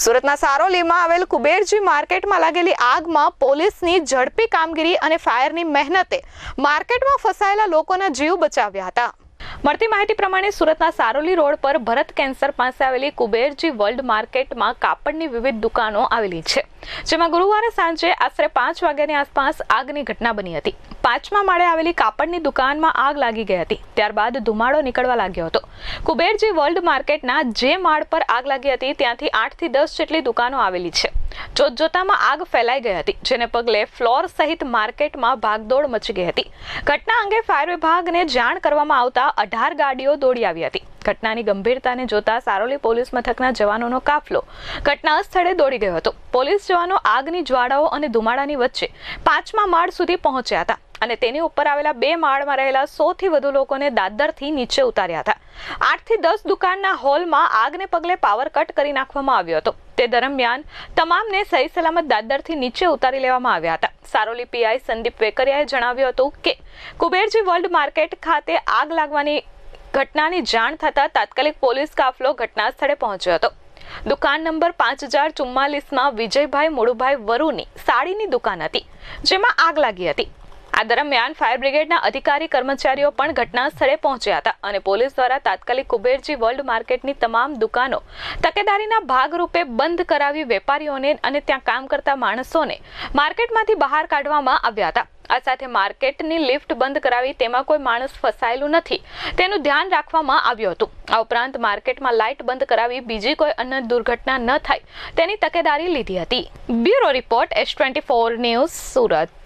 સુરતના સારોલીમાં આવેલ કુબેરજી માર્કેટમાં લાગેલી આગમાં પોલીસની ઝડપી કામગીરી અને ફાયરની મહેનતે માર્કેટમાં ફસાયેલા લોકોના જીવ બચાવ્યા હતા. મળતી માહિતી પ્રમાણે સુરતના સારોલી રોડ પર ભરત કેન્સર પાસે આવેલી કુબેરજી વર્લ્ડ માર્કેટમાં કાપડની વિવિધ દુકાનો આવેલી છે, જેમાં ગુરુવારે સાંજે આશરે પાંચ વાગ્યાની આસપાસ આગની ઘટના બની હતી. પાંચમા માળે આવેલી કાપડની દુકાનમાં આગ લાગી ગઈ હતી, ત્યારબાદ ધુમાડો નીકળવા લાગ્યો હતો. કુબેરજી વર્લ્ડ માર્કેટના જે માળ પર આગ લાગી હતી, ત્યાંથી આઠથી દસ જેટલી દુકાનો આવેલી છે. જોતજોતામાં આગ ફેલાઈ ગઈ હતી, જેને પગલે ફ્લોર સહિત માર્કેટમાં ભાગદોડ મચી ગઈ હતી. ઘટના અંગે ફાયર વિભાગને જાણ કરવામાં આવતા અઢાર ગાડીઓ દોડી આવી હતી. ઘટનાની ગંભીરતાને જોતા સારોલી પોલીસ મથકના જવાનોનો કાફલો ઘટના સ્થળે દોડી ગયો હતો. પોલીસ જવાનો આગની જ્વાળાઓ અને ધુમાડાની વચ્ચે પાંચમા માળ સુધી પહોંચ્યા હતા અને તેની ઉપર આવેલા બે માળમાં રહેલા સોથી વધુ લોકોને દાદરથી નીચે ઉતાર્યા હતા. આઠથી દસ દુકાનના હોલમાં આગને પગલે પાવર કટ કરી નાખવામાં આવ્યો હતો. તે દરમિયાન તમામને સહી સલામત દાદરથી નીચે ઉતારી લેવામાં આવ્યા હતા. સારોલી પીઆઈ સંદીપ વેકરિયાએ જણાવ્યું હતું કે, કુબેરજી વર્લ્ડ માર્કેટ ખાતે આગ લાગવાની ઘટનાની જાણ થતાં તાત્કાલિક પોલીસ કાફલો ઘટના સ્થળે પહોંચ્યો હતો. દુકાન નંબર પાંચ હજાર ચુમ્માલીસમાં વિજયભાઈ મોડુભાઈ વરુની સાડીની દુકાન હતી, જેમાં આગ લાગી હતી. આ દરમિયાન ફાયર બ્રિગેડના અધિકારી કર્મચારીઓ પણ ઘટના સ્થળે પહોંચ્યા હતા અને પોલીસ દ્વારા તાત્કાલિક કુબેરજી વર્લ્ડ માર્કેટની તમામ દુકાનો તકેદારીના ભાગરૂપે બંધ કરાવી વેપારીઓને અને ત્યાં કામ કરતા માણસોને માર્કેટમાંથી બહાર કાઢવામાં આવ્યા હતા. આ સાથે માર્કેટની લિફ્ટ બંધ કરાવી તેમાં કોઈ માણસ ફસાયેલું નથી તેનું ધ્યાન રાખવામાં આવ્યું હતું. આ ઉપરાંત માર્કેટમાં લાઇટ બંધ કરાવી બીજી કોઈ અન્ય દુર્ઘટના ન થાય તેની તકેદારી લીધી હતી. Bureau report S twenty four news Surat.